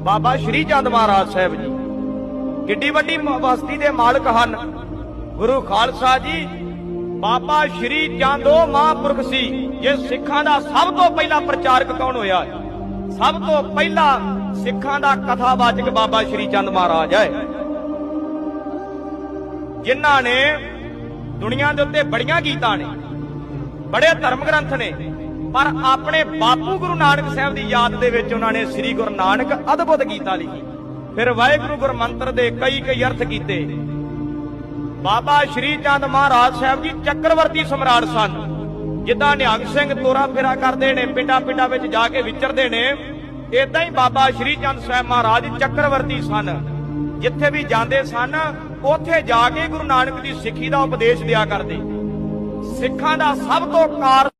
ਬਾਬਾ ਸ਼੍ਰੀ ਚੰਦ ਮਹਾਰਾਜ ਸਾਹਿਬ ਜੀ। ਕਿੱਡੀ ਵੱਡੀ ਬਸਤੀ ਦੇ ਮਾਲਕ ਹਨ। ਗੁਰੂ ਖਾਲਸਾ ਜੀ, ਬਾਬਾ ਸ਼੍ਰੀ ਚੰਦ ਉਹ ਮਹਾਂਪੁਰਖ ਸੀ ਜੇ ਸਿੱਖਾਂ ਦਾ ਸਭ ਤੋਂ ਪਹਿਲਾ ਪ੍ਰਚਾਰਕ ਕੌਣ ਹੋਇਆ? ਸਭ ਤੋਂ ਪਹਿਲਾ ਸਿੱਖਾਂ ਦਾ ਕਥਾਵਾਚਕ ਬਾਬਾ ਸ਼੍ਰੀ ਚੰਦ ਮਹਾਰਾਜ ਹੈ। ਜਿਨ੍ਹਾਂ ਨੇ ਦੁਨੀਆ ਦੇ ਉੱਤੇ ਬੜੀਆਂ ਗੀਤਾਂ ਨੇ, ਬੜੇ ਧਰਮ ਗ੍ਰੰਥ ਨੇ ਪਰ ਆਪਣੇ ਬਾਪੂ ਗੁਰੂ ਨਾਨਕ ਸਾਹਿਬ ਦੀ ਯਾਦ ਦੇ ਵਿੱਚ ਉਹਨਾਂ ਨੇ ਸ੍ਰੀ ਗੁਰੂ ਨਾਨਕ ਅਦਭੁਤ ਗੀਤਾ ਲਿਖੀ। ਫਿਰ ਵਾਹਿਗੁਰੂ ਗੁਰਮੰਤਰ ਦੇ ਕਈ ਕਈ ਅਰਥ ਕੀਤੇ। ਬਾਬਾ ਸ਼੍ਰੀ ਚੰਦ ਮਹਾਰਾਜ ਸਾਹਿਬ ਜੀ ਚੱਕਰਵਰਤੀ ਸਮਰਾਟ ਸਨ। ਜਿੱਦਾਂ ਨਿਹੰਗ ਸਿੰਘ ਤੋਰਾ ਫੇਰਾ ਕਰਦੇ ਨੇ, ਪਿੰਡਾਂ ਪਿੰਡਾਂ ਵਿੱਚ ਜਾ ਕੇ ਵਿਚਰਦੇ ਨੇ ਇਦਾਂ ਹੀ ਬਾਬਾ ਸ਼੍ਰੀ ਚੰਦ ਸਾਹਿਬ ਮਹਾਰਾਜ ਚੱਕਰਵਰਤੀ ਸਨ। ਜਿੱਥੇ ਵੀ ਜਾਂਦੇ ਸਨ, ਉੱਥੇ ਜਾ ਕੇ ਗੁਰੂ ਨਾਨਕ ਦੀ ਸਿੱਖੀ ਦਾ ਉਪਦੇਸ਼ ਦਿਆ ਕਰਦੇ। ਸਿੱਖਾਂ ਦਾ ਸਭ ਤੋਂ ਕਾਰ